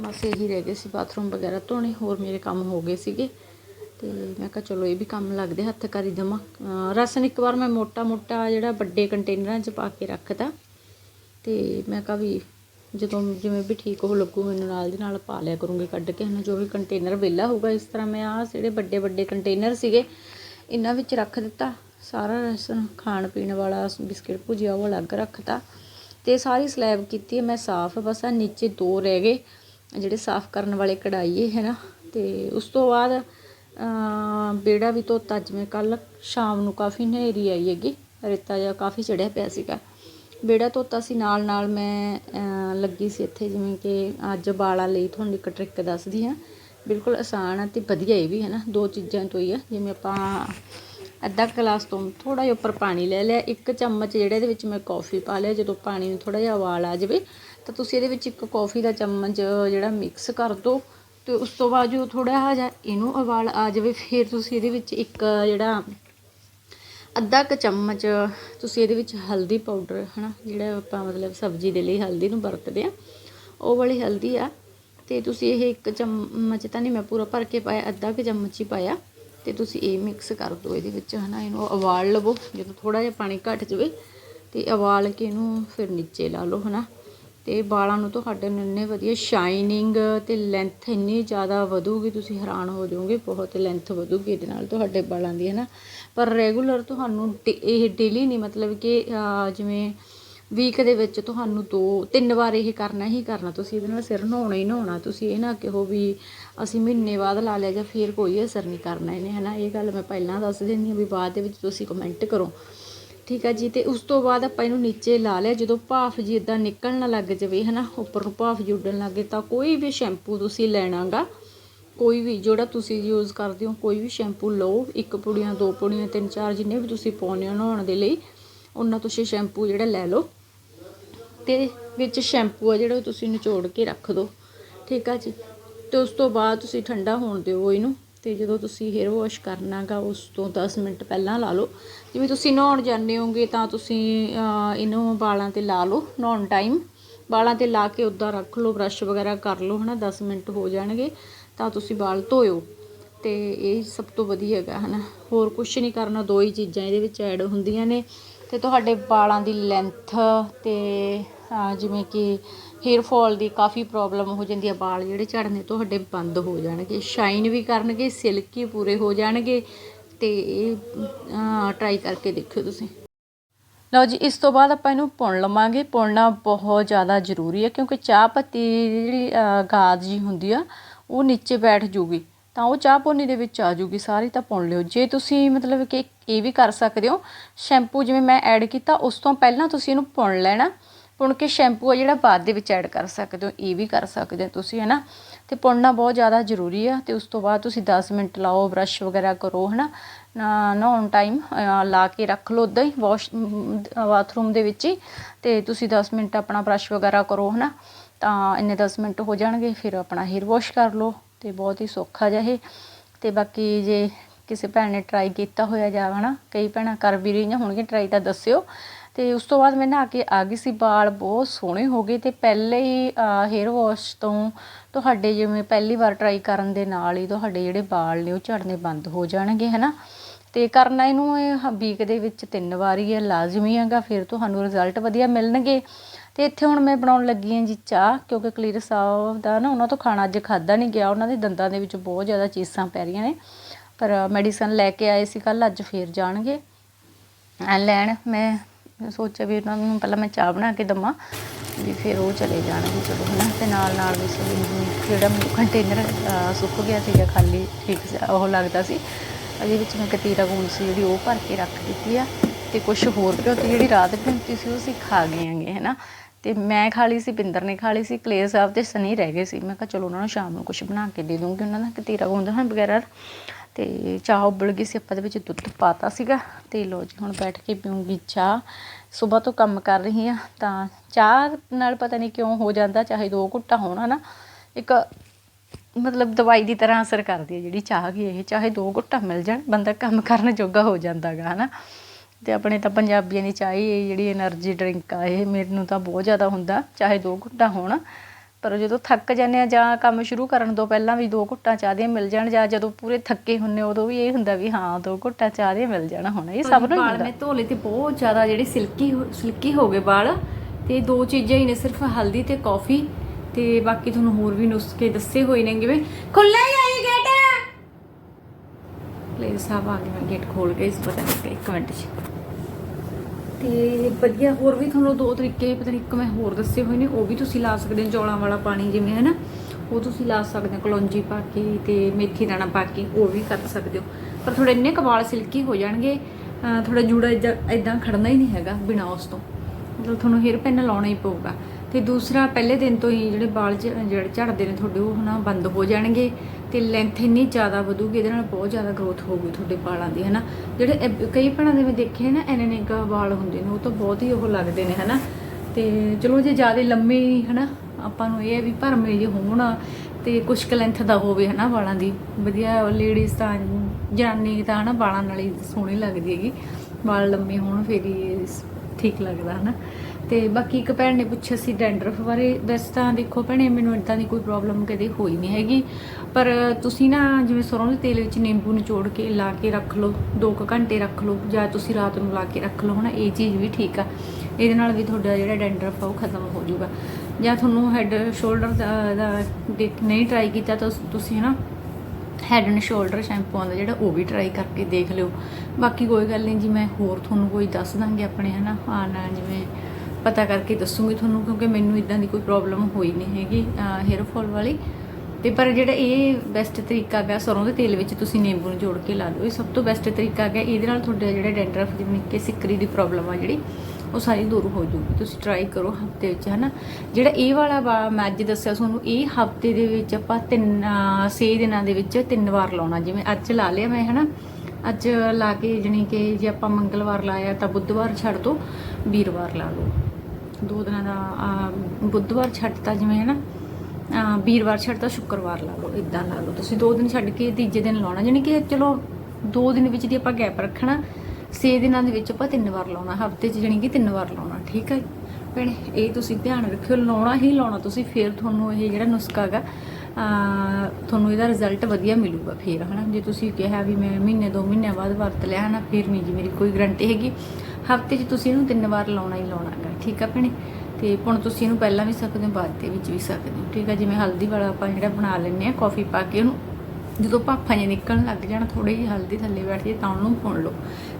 ਬਸ ਇਹੀ ਰਹਿ ਗਏ ਸੀ ਬਾਥਰੂਮ ਵਗੈਰਾ ਧੋਣੇ, ਹੋਰ ਮੇਰੇ ਕੰਮ ਹੋ ਗਏ ਸੀਗੇ। ਤੇ ਮੈਂ ਕਿਹਾ ਚਲੋ ਇਹ ਵੀ ਕੰਮ ਲੱਗਦੇ ਹੱਥ ਕਰੀ ਦੇਵਾਂ। ਅਹ ਰਸਨ ਇੱਕ ਵਾਰ ਮੈਂ ਮੋਟਾ ਮੋਟਾ ਜਿਹੜਾ ਵੱਡੇ ਕੰਟੇਨਰਾਂ 'ਚ ਪਾ ਕੇ ਰੱਖਤਾ ਤੇ ਮੈਂ ਕਿਹਾ ਵੀ ਜਦੋਂ ਜਿਵੇਂ ਵੀ ਠੀਕ ਉਹ ਲੱਗੂ, ਮੈਨੂੰ ਨਾਲ ਦੀ ਨਾਲ ਪਾ ਲਿਆ ਕਰੂੰਗੀ, ਕੱਢ ਕੇ ਹਨਾ, ਜੋ ਵੀ ਕੰਟੇਨਰ ਵਿਹਲਾ ਹੋਊਗਾ, ਇਸ ਤਰ੍ਹਾਂ ਮੈਂ ਆਹ ਜਿਹੜੇ ਵੱਡੇ ਵੱਡੇ ਕੰਟੇਨਰ ਸੀਗੇ, ਇਹਨਾਂ ਵਿੱਚ ਰੱਖ ਦਿੱਤਾ। ਸਾਰਾ ਰਸਨ, ਖਾਣ ਪੀਣ ਵਾਲਾ, ਬਿਸਕਿਟ ਭੁਜਿਆ, ਉਹ ਅਲੱਗ ਰੱਖਤਾ। ਤੇ ਸਾਰੀ ਸਲੈਬ ਕੀਤੀ ਹੈ, ਮੈਂ ਸਾਫ਼, ਬਸ ਆ ਨੀਚੇ ਦੋ ਰਹਿ ਗਏ, ਜਿਹੜੇ ਸਾਫ਼ ਕਰਨ ਵਾਲੇ ਕਢਾਈਏ ਹੈ ਨਾ ਤੇ ਉਸ ਤੋਂ ਬਾਅਦ ਅਮ ਬੇੜਾ ਵੀ ਧੋਤਾ, ਜਿਵੇਂ ਕੱਲ ਸ਼ਾਮ ਨੂੰ ਕਾਫੀ ਹਨੇਰੀ ਆਈ ਹੈਗੀ, ਰੇਤਾ ਜਿਹਾ ਕਾਫੀ ਚੜਿਆ ਪਿਆ ਸੀਗਾ। ਵਿਹੜਾ ਧੋਤਾ ਸੀ, ਨਾਲ ਨਾਲ ਮੈਂ ਲੱਗੀ ਸੀ ਇੱਥੇ, ਜਿਵੇਂ ਕਿ ਅੱਜ ਵਾਲਾਂ ਲਈ ਤੁਹਾਨੂੰ ਇੱਕ ਟ੍ਰਿਕ ਦੱਸਦੀ ਹਾਂ। ਬਿਲਕੁਲ ਆਸਾਨ ਆ ਤੇ ਵਧੀਆ ਇਹ ਵੀ, ਹੈ ਨਾ? ਦੋ ਚੀਜ਼ਾਂ ਤੋਂ ਹੀ ਆ। ਜਿਵੇਂ ਆਪਾਂ ਅੱਧਾ ਗਲਾਸ ਤੋਂ ਥੋੜਾ ਜਿਹਾ ਉੱਪਰ ਪਾਣੀ ਲੈ ਲਿਆ, ਇੱਕ ਚਮਚ ਜਿਹੜੇ ਇਹਦੇ ਵਿੱਚ ਮੈਂ ਕੌਫੀ ਪਾ ਲਿਆ, ਜਦੋਂ ਪਾਣੀ ਨੂੰ ਥੋੜਾ ਜਿਹਾ ਉਬਾਲ ਆ ਜਾਵੇ, ਤਾਂ ਤੁਸੀਂ ਇਹਦੇ ਵਿੱਚ ਇੱਕ ਕੌਫੀ ਦਾ ਚਮਚ ਜਿਹੜਾ ਮਿਕਸ ਕਰ ਦਿਓ ਤੇ ਉਸ ਤੋਂ ਬਾਅਦ ਜੋ ਥੋੜਾ ਜਿਹਾ ਇਹਨੂੰ ਉਬਾਲ ਆ ਜਾਵੇ, ਫਿਰ ਤੁਸੀਂ ਇਹਦੇ ਵਿੱਚ ਇੱਕ ਜਿਹੜਾ ਅੱਧਾ ਕੁ ਚਮਚ ਤੁਸੀਂ ਇਹਦੇ ਵਿੱਚ ਹਲਦੀ ਪਾਊਡਰ, ਹਨਾ, ਜਿਹੜਾ ਆਪਾਂ ਮਤਲਬ ਸਬਜ਼ੀ ਦੇ ਲਈ ਹਲਦੀ ਨੂੰ ਵਰਤਦੇ ਆ, ਉਹ ਵਾਲੀ ਹਲਦੀ ਆ, ਤੇ ਤੁਸੀਂ ਇਹ ਇੱਕ ਚਮਚ ਤਾਂ ਨਹੀਂ ਮੈਂ ਪੂਰਾ ਭਰ ਕੇ ਪਾਇਆ, ਅੱਧਾ ਕੁ ਚਮਚ ਹੀ ਪਾਇਆ, ਤੇ ਤੁਸੀਂ ਇਹ ਮਿਕਸ ਕਰ ਦਿਓ ਇਹਦੇ ਵਿੱਚ, ਹਨਾ, ਇਹਨੂੰ ਉਬਾਲ ਲਵੋ, ਜਦੋਂ ਥੋੜਾ ਜਿਹਾ ਪਾਣੀ ਘਟ ਜਾਵੇ, ਤੇ ਉਬਾਲ ਕੇ ਇਹਨੂੰ ਫਿਰ ਨੀਚੇ ਲਾ ਲਓ, ਹਨਾ। ਅਤੇ ਵਾਲਾਂ ਨੂੰ ਤੁਹਾਡੇ ਨੂੰ ਇੰਨੇ ਵਧੀਆ ਸ਼ਾਈਨਿੰਗ ਅਤੇ ਲੈਂਥ ਇੰਨੀ ਜ਼ਿਆਦਾ ਵਧੂਗੀ, ਤੁਸੀਂ ਹੈਰਾਨ ਹੋ ਜਾਓਗੇ, ਬਹੁਤ ਲੈਂਥ ਵਧੂਗੀ ਇਹਦੇ ਨਾਲ ਤੁਹਾਡੇ ਵਾਲਾਂ ਦੀ ਹੈ ਨਾ ਪਰ ਰੈਗੂਲਰ ਤੁਹਾਨੂੰ ਡੇ- ਇਹ ਡੇਲੀ ਨਹੀਂ, ਮਤਲਬ ਕਿ ਜਿਵੇਂ ਵੀਕ ਦੇ ਵਿੱਚ ਤੁਹਾਨੂੰ ਦੋ, ਤਿੰਨ ਵਾਰ ਇਹ ਕਰਨਾ ਹੀ ਕਰਨਾ, ਤੁਸੀਂ ਇਹਦੇ ਨਾਲ ਸਿਰ ਨਹਾਉਣਾ ਹੀ ਨਹਾਉਣਾ, ਤੁਸੀਂ ਇਹ ਨਾ ਕਿਹੋ ਵੀ ਅਸੀਂ ਮਹੀਨੇ ਬਾਅਦ ਲਾ ਲਿਆ ਜਾਂ ਫਿਰ ਕੋਈ ਅਸਰ ਨਹੀਂ ਕਰਨਾ ਇਹਨੇ ਹੈ ਨਾ ਇਹ ਗੱਲ ਮੈਂ ਪਹਿਲਾਂ ਦੱਸ ਦਿੰਦੀ ਹਾਂ ਵੀ ਬਾਅਦ ਦੇ ਵਿੱਚ ਤੁਸੀਂ ਕਮੈਂਟ ਕਰੋ। ਠੀਕ ਆ ਜੀ, ਤੇ ਉਸ ਤੋਂ ਬਾਅਦ ਆਪਾਂ ਇਹਨੂੰ ਨੀਚੇ ਲਾ ਲਿਆ। ਜਦੋਂ ਭਾਫ ਜੀ ਇਦਾਂ ਨਿਕਲਣ ਲੱਗ ਜਾਵੇ, ਹਨਾ, ਉੱਪਰ ਨੂੰ ਭਾਫ ਜੀ ਉੱਡਣ ਲੱਗੇ, ਤਾਂ ਕੋਈ ਵੀ ਸ਼ੈਂਪੂ ਤੁਸੀਂ ਲੈਣਾਗਾ, ਕੋਈ ਵੀ ਜਿਹੜਾ ਤੁਸੀਂ ਯੂਜ਼ ਕਰਦੇ ਹੋ, ਕੋਈ ਵੀ ਸ਼ੈਂਪੂ ਲਓ, ਇੱਕ ਪੁੜੀਆਂ, ਦੋ ਪੁੜੀਆਂ, ਤਿੰਨ ਚਾਰ ਜਿੰਨੇ ਵੀ ਤੁਸੀਂ ਪਾਉਣੇ ਹੋ ਨਹਾਉਣ ਦੇ ਲਈ, ਉਹਨਾਂ ਤੁਸੀਂ ਸ਼ੈਂਪੂ ਜਿਹੜਾ ਲੈ ਲਓ। ਤੇ ਵਿੱਚ ਸ਼ੈਂਪੂ ਆ ਜਿਹੜਾ ਉਹ ਤੁਸੀਂ ਨਿਚੋੜ ਕੇ ਰੱਖ ਦਿਓ ਠੀਕ ਆ ਜੀ, ਤੇ ਉਸ ਤੋਂ ਬਾਅਦ ਤੁਸੀਂ ਠੰਡਾ ਹੋਣ ਦਿਓ ਇਹਨੂੰ। ਤੇ ਜਦੋਂ ਤੁਸੀਂ ਹੇਅਰ ਵਾਸ਼ ਕਰਨਾਗਾ ਉਸ ਤੋਂ 10 ਮਿੰਟ ਪਹਿਲਾਂ ਲਾ ਲਓ। ਜਿਵੇਂ ਤੁਸੀਂ ਨਹਾਉਣ ਜਾਂਦੇ ਹੋਗੇ ਤਾਂ ਤੁਸੀਂ ਇਹਨੂੰ ਵਾਲਾਂ ਤੇ ਲਾ ਲਓ, ਨਹਾਉਣ ਟਾਈਮ ਵਾਲਾਂ ਤੇ ਲਾ ਕੇ ਉੱਦਾਂ ਰੱਖ ਲਓ ਬਰਸ਼ ਵਗੈਰਾ ਕਰ ਲਓ, ਹਨਾ 10 ਮਿੰਟ ਹੋ ਜਾਣਗੇ, ਤਾਂ ਤੁਸੀਂ ਵਾਲ ਧੋਇਓ। ਤੇ ਇਹ ਸਭ ਤੋਂ ਵਧੀਆ ਹੈਗਾ, ਹਨਾ। ਹੋਰ ਕੁਝ ਨਹੀਂ ਕਰਨਾ, ਦੋ ਹੀ ਚੀਜ਼ਾਂ ਇਹਦੇ ਵਿੱਚ ਐਡ ਹੁੰਦੀਆਂ ਨੇ। ਤੇ ਤੁਹਾਡੇ ਵਾਲਾਂ ਦੀ ਲੈਂਥ ਤੇ ਜਿਵੇਂ ਕਿ ਹੇਅਰ ਫਾਲ ਦੀ ਕਾਫੀ ਪ੍ਰੋਬਲਮ ਹੋ ਜਾਂਦੀ ਹੈ ਵਾਲ ਜਿਹੜੇ ਝੜਨੇ ਤੁਹਾਡੇ ਬੰਦ ਹੋ ਜਾਣਗੇ, ਸ਼ਾਈਨ ਵੀ ਕਰਨਗੇ, ਸਿਲਕੀ ਪੂਰੇ ਹੋ ਜਾਣਗੇ ਤੇ ਇਹ ਟਰਾਈ ਕਰਕੇ ਦੇਖਿਓ ਤੁਸੀਂ। ਲਓ ਜੀ, ਇਸ ਤੋਂ ਬਾਅਦ ਆਪਾਂ ਇਹਨੂੰ ਪੁਣ ਲਵਾਂਗੇ। ਪੁਣਨਾ ਬਹੁਤ ਜ਼ਿਆਦਾ ਜ਼ਰੂਰੀ ਹੈ ਕਿਉਂਕਿ ਚਾਹ ਪੱਤੀ ਜਿਹੜੀ ਗਾਦ ਜੀ ਹੁੰਦੀ ਆ, ਉਹ ਨੀਚੇ ਬੈਠ ਜੂਗੀ। ਤਾਂ ਉਹ ਚਾਹ ਪੋਨੀ ਦੇ ਵਿੱਚ ਆ ਜੂਗੀ, ਸਾਰੀ ਤਾਂ ਪੁਣ ਲਿਓ। ਜੇ ਤੁਸੀਂ ਮਤਲਬ ਕਿ ਇਹ ਵੀ ਕਰ ਸਕਦੇ ਹੋ, ਸ਼ੈਂਪੂ ਜਿਵੇਂ ਮੈਂ ਐਡ ਕੀਤਾ, ਉਸ ਤੋਂ ਪਹਿਲਾਂ ਤੁਸੀਂ ਇਹਨੂੰ ਪੁਣ ਲੈਣਾ। ਪੁਣ ਕੇ ਸ਼ੈਂਪੂ ਆ ਜਿਹੜਾ ਬਾਅਦ ਦੇ ਵਿੱਚ ਐਡ ਕਰ ਸਕਦੇ ਹੋ, ਇਹ ਵੀ ਕਰ ਸਕਦੇ ਹੋ ਤੁਸੀਂ ਹੈ ਨਾ ਤੇ ਪੁਣਨਾ ਬਹੁਤ ਜ਼ਿਆਦਾ ਜ਼ਰੂਰੀ ਆ ਤੇ ਉਸ ਤੋਂ ਬਾਅਦ ਤੁਸੀਂ 10 ਮਿੰਟ ਲਾਓ, ਬਰਸ਼ ਵਗੈਰਾ ਕਰੋ ਹੈ ਨਾ, ਨਹਾਉਣ ਟਾਈਮ ਲਾ ਕੇ ਰੱਖ ਲਓ ਉਦਾਂ ਹੀ ਵਾਸ਼ ਬਾਥਰੂਮ ਦੇ ਵਿੱਚ ਹੀ ਤੇ ਤੁਸੀਂ 10 ਮਿੰਟ ਆਪਣਾ ਬਰਸ਼ ਵਗੈਰਾ ਕਰੋ ਹੈ ਨਾ ਤਾਂ ਇੰਨੇ 10 ਮਿੰਟ ਹੋ ਜਾਣਗੇ, ਫਿਰ ਆਪਣਾ ਹੇਅਰ ਵਾਸ਼ ਕਰ ਲਓ ਤੇ ਬਹੁਤ ਹੀ ਸੌਖਾ ਜਿਹਾ ਇਹ। ਤੇ ਬਾਕੀ ਜੇ ਕਿਸੇ ਭੈਣ ਨੇ ਟਰਾਈ ਕੀਤਾ ਹੋਇਆ ਜਾਂ, ਹਨਾ? ਕਈ ਭੈਣਾਂ ਕਰ ਵੀ ਰਹੀਆਂ ਹੋਣਗੀਆਂ ਟਰਾਈ ਤਾਂ ਦੱਸਿਓ। ਤੇ ਉਸ ਤੋਂ ਬਾਅਦ ਮੈਂ ਨਹਾ ਕੇ ਆ ਗਈ ਸੀ, ਵਾਲ ਬਹੁਤ ਸੋਹਣੇ ਹੋ ਗਏ ਤੇ ਪਹਿਲੇ ਹੀ ਹੇਅਰ ਵਾਸ਼ ਤੋਂ ਤੁਹਾਡੇ ਜਿਵੇਂ ਪਹਿਲੀ ਵਾਰ ਟਰਾਈ ਕਰਨ ਦੇ ਨਾਲ ਹੀ ਤੁਹਾਡੇ ਜਿਹੜੇ ਵਾਲ ਨੇ ਉਹ ਝੜਨੇ ਬੰਦ ਹੋ ਜਾਣਗੇ, ਹਨਾ? ਤੇ ਕਰਨਾ ਇਹਨੂੰ ਇਹ ਵੀਕ ਦੇ ਵਿੱਚ ਤਿੰਨ ਵਾਰੀ ਹੈ ਲਾਜ਼ਮੀ ਹੈਗਾ, ਫਿਰ ਤੁਹਾਨੂੰ ਰਿਜ਼ਲਟ ਵਧੀਆ ਮਿਲਣਗੇ। ਤੇ ਇੱਥੇ ਹੁਣ ਮੈਂ ਬਣਾਉਣ ਲੱਗੀ ਹਾਂ ਜੀ ਚਾਹ, ਕਿਉਂਕਿ ਕਲੀਰ ਸਾਹਿਬ ਦਾ ਨਾ ਉਹਨਾਂ ਤੋਂ ਖਾਣਾ ਅੱਜ ਖਾਦਾ ਨਹੀਂ ਗਿਆ, ਉਹਨਾਂ ਦੇ ਦੰਦਾਂ ਦੇ ਵਿੱਚ ਬਹੁਤ ਜ਼ਿਆਦਾ ਚੀਸਾਂ ਪੈ ਰਹੀਆਂ ਨੇ। ਪਰ ਮੈਡੀਸਨ ਲੈ ਕੇ ਆਏ ਸੀ ਕੱਲ ਅੱਜ ਫੇਰ ਜਾਣਗੇ। ਐ ਲੈਣ, ਮੈਂ ਮੈਂ ਸੋਚਿਆ ਵੀ ਉਹਨਾਂ ਨੂੰ ਪਹਿਲਾਂ ਮੈਂ ਚਾਹ ਬਣਾ ਕੇ ਦਵਾਂ, ਵੀ ਫਿਰ ਉਹ ਚਲੇ ਜਾਣਗੇ ਚਲੋ ਹਨਾ। ਤੇ ਨਾਲ ਨਾਲ ਵੀ ਸਬਜ਼ੀ ਜਿਹੜਾ ਮੈਨੂੰ ਕੰਟੇਨਰ ਸੁੱਕ ਗਿਆ ਸੀਗਾ ਖਾਲੀ, ਠੀਕ ਉਹ ਲੱਗਦਾ ਸੀ। ਉਹਦੇ ਵਿੱਚ ਮੈਂ ਕਤੀਰਾ ਗੂੰਦ ਸੀ ਜਿਹੜੀ ਉਹ ਭਰ ਕੇ ਰੱਖ ਦਿੱਤੀ ਆ। ਤੇ ਕੁਝ ਹੋਰ ਭਿਉਂਤੀ ਜਿਹੜੀ ਰਾਤ ਭਿਉਂਤੀ ਸੀ, ਉਹ ਅਸੀਂ ਖਾ ਗਏ ਆਂਗੇ ਹਨਾ। ਤੇ ਮੈਂ ਖਾ ਲਈ ਸੀ ਪਿੰਦਰ ਨੇ ਖਾ ਲਈ ਸੀ, ਕਲੇਰ ਸਾਹਿਬ ਤੇ ਸਨੀ ਰਹਿ ਗਏ ਸੀ। ਮੈਂ ਕਿਹਾ ਚਲੋ ਉਹਨਾਂ ਨੂੰ ਸ਼ਾਮ ਨੂੰ ਕੁਝ ਬਣਾ ਕੇ ਦੇ ਦੂੰਗੀ, ਉਹਨਾਂ ਦਾ ਕਤੀਰਾ ਗੂੰਦ ਹਨ ਵਗੈਰਾ ਤੇ ਚਾਹ ਉਬਲ ਗਈ ਸੀ, ਆਪਾਂ ਦੇ ਵਿੱਚ ਦੁੱਧ ਪਾਤਾ ਸੀਗਾ ਤੇ ਲੋ ਜੀ, ਹੁਣ ਬੈਠ ਕੇ ਪੀਉਂਗੀ ਚਾਹ। ਸਵੇਰ ਤੋਂ ਕੰਮ ਕਰ ਰਹੀ ਆ ਤਾਂ ਚਾਹ ਨਾਲ ਪਤਾ ਨਹੀਂ ਕਿਉਂ ਹੋ ਜਾਂਦਾ, ਚਾਹੇ ਦੋ ਘੁੱਟਾ ਹੋਣਾ ਨਾ ਇੱਕ ਮਤਲਬ ਦਵਾਈ ਦੀ ਤਰ੍ਹਾਂ ਅਸਰ ਕਰਦੀ ਹੈ ਜਿਹੜੀ ਚਾਹ ਗਈ ਇਹ ਚਾਹੇ ਦੋ ਘੁੱਟਾ ਮਿਲ ਜਾਣ, ਬੰਦਾ ਕੰਮ ਕਰਨ ਜੋਗਾ ਹੋ ਜਾਂਦਾਗਾ ਹਨਾ। ਤੇ ਆਪਣੇ ਤਾਂ ਪੰਜਾਬੀਆਂ ਦੀ ਚਾਹੀ ਜਿਹੜੀ એનર્ਜੀ ਡਰਿੰਕ ਆ, ਇਹ ਮੈਨੂੰ ਤਾਂ ਬਹੁਤ ਜ਼ਿਆਦਾ ਹੁੰਦਾ, ਚਾਹੇ ਦੋ ਘੁੱਟਾ ਹੋਣਾ। ਪਰ ਜਦੋਂ ਥੱਕ ਜਾਂਦੇ ਆ ਜਾਂ ਕੰਮ ਸ਼ੁਰੂ ਕਰਨ ਤੋਂ ਪਹਿਲਾਂ ਵੀ ਦੋ ਘੁੱਟਾਂ ਚਾਹ ਦੀਆਂ ਮਿਲ ਜਾਣ ਜਾਂ ਜਦੋਂ ਪੂਰੇ ਥੱਕੇ ਹੁੰਨੇ ਉਦੋਂ ਵੀ ਇਹ ਹੁੰਦਾ ਵੀ ਹਾਂ ਦੋ ਘੁੱਟਾਂ ਚਾਹ ਦੀਆਂ ਮਿਲ ਜਾਣ ਹੁਣ ਇਹ ਸਭ ਨੂੰ ਹੀ ਵਾਲ ਹੁੰਦਾ। ਮੈਂ ਧੋਲੇ ਤੇ ਬਹੁਤ ਜ਼ਿਆਦਾ ਜਿਹੜੇ ਸਿਲਕੀ ਸਿਲਕੀ ਹੋ ਗਏ ਵਾਲ ਤੇ ਦੋ ਚੀਜ਼ਾਂ ਹੀ ਨੇ ਸਿਰਫ ਹਲਦੀ ਤੇ ਕਾਫੀ ਤੇ ਬਾਕੀ ਤੁਹਾਨੂੰ ਹੋਰ ਵੀ ਨੁਸਖੇ ਦੱਸੇ ਹੋਏ ਨੇ ਜਿਵੇਂ ਖੁੱਲਾ ਹੀ ਆਈ ਗੇਟ ਪਲੀਜ਼ ਸਾਹਿਬ ਆ ਮੈਂ ਗੇਟ ਖੋਲ ਕੇ ਇਸ ਪਤਾ ਨਹੀਂ ਇੱਕ ਮਿੰਟ ਚ। ਤੇ ਵਧੀਆ ਹੋਰ ਵੀ ਤੁਹਾਨੂੰ ਦੋ ਤਰੀਕੇ, ਪਤਾ ਨਹੀਂ ਇੱਕ ਮੈਂ ਹੋਰ ਦੱਸੇ ਹੋਏ ਨੇ, ਉਹ ਵੀ ਤੁਸੀਂ ਲਾ ਸਕਦੇ ਹੋ ਚੌਲਾਂ ਵਾਲਾ ਪਾਣੀ ਜਿਵੇਂ ਹੈ ਨਾ ਉਹ ਤੁਸੀਂ ਲਾ ਸਕਦੇ ਹੋ, ਕਲੌਂਜੀ ਪਾ ਕੇ ਤੇ ਮੇਥੀ ਦਾਣਾ ਪਾ ਕੇ, ਉਹ ਵੀ ਕਰ ਸਕਦੇ ਹੋ। ਪਰ ਥੋੜੇ ਇੰਨੇ ਕੁ ਵਾਲ ਸਿਲਕੀ ਹੋ ਜਾਣਗੇ, ਅਹ ਥੋੜਾ ਜੂੜਾ ਇਦਾਂ ਖੜਨਾ ਹੀ ਨਹੀਂ ਹੈਗਾ ਬਿਨਾਂ ਉਸ ਤੋਂ। ਮਤਲਬ ਤੁਹਾਨੂੰ ਹੇਅਰ ਪੈਨ ਲਾਉਣਾ ਹੀ ਪਊਗਾ। ਤੇ ਦੂਸਰਾ, ਪਹਿਲੇ ਦਿਨ ਤੋਂ ਹੀ ਜਿਹੜੇ ਵਾਲ ਝ- ਜਿਹੜੇ ਝੜਦੇ ਨੇ ਤੁਹਾਡੇ, ਉਹ ਹਨਾ ਬੰਦ ਹੋ ਜਾਣਗੇ। ਤੇ ਲੈਂਥ ਇੰਨੀ ਜ਼ਿਆਦਾ ਵਧੂਗੀ, ਇਹਦੇ ਨਾਲ ਬਹੁਤ ਜ਼ਿਆਦਾ ਗਰੋਥ ਹੋਊਗੀ ਤੁਹਾਡੇ ਵਾਲਾਂ ਦੀ, ਹਨਾ? ਜਿਹੜੇ ਇਹ- ਕਈ ਭੈਣਾਂ ਦੇ ਮੈਂ ਦੇਖੇ ਨਾ, ਇੰਨੇ ਨੇ ਵਾਲ ਹੁੰਦੇ ਨੇ, ਉਹ ਤਾਂ ਬਹੁਤ ਹੀ ਉਹ ਲੱਗਦੇ ਨੇ, ਹਨਾ? ਤੇ ਚਲੋ ਜੇ ਜ਼ਿਆਦਾ ਲੰਮੇ, ਹਨਾ, ਆਪਾਂ ਨੂੰ ਇਹ ਹੈ ਵੀ ਭਰਮੇ ਜੇ ਹੋਣ, ਤੇ ਕੁਛ ਕੁ ਲੈਂਥ ਦਾ ਹੋਵੇ, ਹਨਾ, ਵਾਲਾਂ ਦੀ। ਵਧੀਆ ਲੇਡੀਜ਼ ਤਾਂ, ਜਨਾਨੀ ਤਾਂ, ਹਨਾ, ਵਾਲਾਂ ਨਾਲ ਹੀ ਸੋਹਣੀ ਲੱਗਦੀ ਹੈਗੀ। ਵਾਲ ਲੰਮੇ ਹੋਣ, ਫਿਰ ਹੀ ਠੀਕ ਲੱਗਦਾ, ਹਨਾ? ਤੇ ਬਾਕੀ ਇੱਕ ਭੈਣ ਨੇ ਪੁੱਛਿਆ ਸੀ ਡੈਂਡਰਫ ਬਾਰੇ। ਵੈਸੇ ਤਾਂ ਦੇਖੋ ਭੈਣੇ, ਮੈਨੂੰ ਇਦਾਂ ਦੀ ਕੋਈ ਪ੍ਰੋਬਲਮ ਕਦੇ ਹੋਈ ਨਹੀਂ ਹੈਗੀ। ਪਰ ਤੁਸੀਂ ਨਾ ਜਿਵੇਂ ਸਰੋਂ ਦੇ ਤੇਲ ਵਿੱਚ ਨਿੰਬੂ ਨਿਚੋੜ ਕੇ ਲਾ ਕੇ ਰੱਖ ਲਓ 2 ਘੰਟੇ ਰੱਖ ਲਓ, ਜਾਂ ਤੁਸੀਂ ਰਾਤ ਨੂੰ ਲਾ ਕੇ ਰੱਖ ਲਓ, ਹਨਾ, ਇਹ ਚੀਜ਼ ਵੀ ਠੀਕ ਆ। ਇਹਦੇ ਨਾਲ ਵੀ ਤੁਹਾਡਾ ਜਿਹੜਾ ਡੈਂਡਰਫ ਆ, ਉਹ ਖਤਮ ਹੋ ਜਾਊਗਾ। ਜਾਂ ਤੁਹਾਨੂੰ ਹੈੱਡ ਸ਼ੋਲਡਰ ਦਾ ਦਾ ਨਹੀਂ ਟਰਾਈ ਕੀਤਾ ਤਾਂ ਤੁਸੀਂ ਹਨਾ ਹੈਡ ਐਂਡ ਸ਼ੋਲਡਰ ਸ਼ੈਂਪੂ ਆਉਂਦਾ ਜਿਹੜਾ ਉਹ ਵੀ ਟਰਾਈ ਕਰਕੇ ਦੇਖ ਲਿਓ। ਬਾਕੀ ਕੋਈ ਗੱਲ ਨਹੀਂ ਜੀ, ਮੈਂ ਹੋਰ ਤੁਹਾਨੂੰ ਕੋਈ ਦੱਸ ਦਾਂਗੇ ਆਪਣੇ, ਹਨਾ ਹਾਂ ਨਾ ਜਿਵੇਂ ਪਤਾ ਕਰਕੇ ਦੱਸੂਗੀ ਤੁਹਾਨੂੰ, ਕਿਉਂਕਿ ਮੈਨੂੰ ਇਦਾਂ ਦੀ ਕੋਈ ਪ੍ਰੋਬਲਮ ਹੋਈ ਨਹੀਂ ਹੈਗੀ ਹੇਅਰ ਫਾਲ ਵਾਲੀ। ਤੇ ਪਰ ਜਿਹੜਾ ਇਹ ਬੈਸਟ ਤਰੀਕਾ ਹੈਗਾ, ਸਰੋਂ ਦੇ ਤੇਲ ਵਿੱਚ ਤੁਸੀਂ ਨਿੰਬੂ ਨੂੰ ਜੋੜ ਕੇ ਲਾ ਦਿਓ ਇਹ ਸਭ ਤੋਂ ਬੈਸਟ ਤਰੀਕਾ ਹੈਗਾ। ਇਹਦੇ ਨਾਲ ਤੁਹਾਡੇ ਜਿਹੜਾ ਡੈਂਡਰਫ ਜਿਵੇਂ ਕਿ ਸਿੱਕਰੀ ਦੀ ਪ੍ਰੋਬਲਮ ਆ ਜਿਹੜੀ, ਉਹ ਸਾਰੀ ਦੂਰ ਹੋ ਜੂਗੀ ਤੁਸੀਂ ਟਰਾਈ ਕਰੋ ਹਫ਼ਤੇ ਵਿੱਚ, ਹਨਾ? ਜਿਹੜਾ ਇਹ ਵਾਲਾ ਵਾ, ਮੈਂ ਅੱਜ ਦੱਸਿਆ ਤੁਹਾਨੂੰ, ਇਹ ਹਫ਼ਤੇ ਦੇ ਵਿੱਚ ਆਪਾਂ ਤਿੰਨ 6 ਦਿਨਾਂ ਦੇ ਵਿੱਚ ਤਿੰਨ ਵਾਰ ਲਾਉਣਾ। ਜਿਵੇਂ ਅੱਜ ਲਾ ਲਿਆ ਮੈਂ, ਹਨਾ? ਅੱਜ ਲਾ ਕੇ, ਜਣੀ ਕਿ ਜੇ ਆਪਾਂ ਮੰਗਲਵਾਰ ਲਾਇਆ ਤਾਂ ਬੁੱਧਵਾਰ ਛੱਡ ਦੋ, ਵੀਰਵਾਰ ਲਾ ਲਓ। ਦੋ ਦਿਨਾਂ ਦਾ ਆਹ, ਬੁੱਧਵਾਰ ਛੱਡਤਾ ਜਿਵੇਂ ਹੈ ਨਾ ਅਹ, ਵੀਰਵਾਰ ਛੱਡਤਾ ਸ਼ੁੱਕਰਵਾਰ ਲਾ ਲਓ ਇਦਾਂ ਲਾ ਲਓ। ਤੁਸੀਂ ਦੋ ਦਿਨ ਛੱਡ ਕੇ ਤੀਜੇ ਦਿਨ ਲਾਉਣਾ। ਜਾਣੀ ਕਿ ਚਲੋ ਦੋ ਦਿਨ ਵਿੱਚ ਦੀ ਆਪਾਂ ਗੈਪ ਰੱਖਣਾ 6 ਦਿਨਾਂ ਦੇ ਵਿੱਚ ਆਪਾਂ ਤਿੰਨ ਵਾਰ ਲਾਉਣਾ। ਹਫ਼ਤੇ 'ਚ ਜਾਣੀ ਕਿ ਤਿੰਨ ਵਾਰ ਲਾਉਣਾ ਠੀਕ ਹੈ ਭੈਣੇ ਇਹ ਤੁਸੀਂ ਧਿਆਨ ਰੱਖਿਓ ਲਾਉਣਾ ਹੀ ਲਾਉਣਾ ਤੁਸੀਂ ਫਿਰ ਤੁਹਾਨੂੰ ਇਹ ਜਿਹੜਾ ਨੁਸਖਾ ਹੈਗਾ ਤੁਹਾਨੂੰ ਇਹਦਾ ਰਿਜ਼ਲਟ ਵਧੀਆ ਮਿਲੂਗਾ ਫਿਰ ਹਨਾ? ਜੇ ਤੁਸੀਂ ਕਿਹਾ ਵੀ ਮੈਂ ਮਹੀਨੇ ਦੋ ਮਹੀਨਿਆਂ ਬਾਅਦ ਵਰਤ ਲਿਆ ਹਨਾ? ਫਿਰ ਨਹੀਂ ਜੀ ਮੇਰੀ ਕੋਈ ਗਰੰਟੀ ਹੈਗੀ। ਹਫ਼ਤੇ 'ਚ ਤੁਸੀਂ ਇਹਨੂੰ ਤਿੰਨ ਵਾਰ ਲਾਉਣਾ ਹੀ ਲਾਉਣਾ ਹੈਗਾ ਠੀਕ ਆ ਭੈਣੇ? ਤੇ ਹੁਣ ਤੁਸੀਂ ਇਹਨੂੰ ਪਹਿਲਾਂ ਵੀ ਸਕਦੇ ਹੋ, ਬਾਅਦ ਦੇ ਵਿੱਚ ਵੀ ਸਕਦੇ ਹੋ। ਠੀਕ ਆ, ਜਿਵੇਂ ਹਲਦੀ ਵਾਲਾ ਆਪਾਂ ਜਿਹੜਾ ਬਣਾ ਲੈਂਦੇ ਆ ਕਾਫੀ ਪਾ ਕੇ ਉਹਨੂੰ ਜਦੋਂ ਭਾਫਾਂ ਜਿਹਾ ਨਿਕਲਣ ਲੱਗ ਜਾਣ ਥੋੜੀ ਜਿਹੀ ਹਲਦੀ ਥੱਲੇ ਬੈਠ ਜੇ ਤਾਂ ਉਹਨੂੰ ਭੁੰਨ ਲਓ।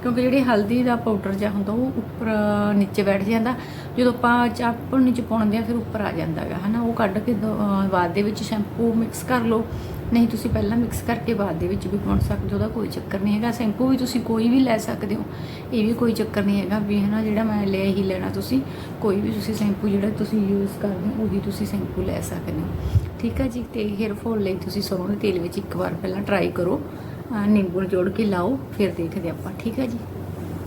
ਕਿਉਂਕਿ ਜਿਹੜੀ ਹਲਦੀ ਦਾ ਪਾਊਡਰ ਜਿਹਾ ਹੁੰਦਾ, ਉਹ ਉੱਪਰ ਨੀਚੇ ਬੈਠ ਜਾਂਦਾ। ਜਦੋਂ ਆਪਾਂ ਚਾਹ ਨੀਚੇ ਚ ਪਾਉਂਦੇ ਆ ਫਿਰ ਉੱਪਰ ਆ ਜਾਂਦਾ ਹੈਗਾ ਹਨਾ? ਉਹ ਕੱਢ ਕੇ ਦੋ- ਬਾਅਦ ਦੇ ਵਿੱਚ ਸ਼ੈਂਪੂ ਮਿਕਸ ਕਰ ਲਓ। ਨਹੀਂ, ਤੁਸੀਂ ਪਹਿਲਾਂ ਮਿਕਸ ਕਰਕੇ ਬਾਅਦ ਦੇ ਵਿੱਚ ਵੀ ਪਾਉਣ ਸਕਦੇ ਹੋ, ਉਹਦਾ ਕੋਈ ਚੱਕਰ ਨਹੀਂ ਹੈਗਾ। ਸ਼ੈਂਪੂ ਵੀ ਤੁਸੀਂ ਕੋਈ ਵੀ ਲੈ ਸਕਦੇ ਹੋ, ਇਹ ਵੀ ਕੋਈ ਚੱਕਰ ਨਹੀਂ ਹੈਗਾ ਵੀ ਹਨਾ, ਜਿਹੜਾ ਮੈਂ ਲੈ ਹੀ ਲੈਣਾ ਤੁਸੀਂ, ਕੋਈ ਵੀ ਤੁਸੀਂ ਸ਼ੈਂਪੂ ਜਿਹੜਾ ਤੁਸੀਂ ਯੂਜ਼ ਕਰਦੇ ਹੋ, ਉਹੀ ਤੁਸੀਂ ਸ਼ੈਂਪੂ ਲੈ ਸਕਦੇ ਹੋ। ਠੀਕ ਹੈ ਜੀ, ਤੇ ਹੇਅਰ ਫਾਲ ਲਈ ਤੁਸੀਂ ਸਰੋਂ ਦੇ ਤੇਲ ਵਿੱਚ ਇੱਕ ਵਾਰ ਪਹਿਲਾਂ ਟਰਾਈ ਕਰੋ। ਨਿੰਬੂ ਜੋੜ ਕੇ ਲਾਓ, ਫਿਰ ਦੇਖਦੇ ਆਪਾਂ। ਠੀਕ ਹੈ ਜੀ?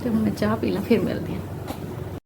ਤੇ ਹੁਣ ਮੈਂ ਚਾਹ ਪੀ ਲਾਂ, ਫਿਰ ਮਿਲਦੇ ਹਾਂ।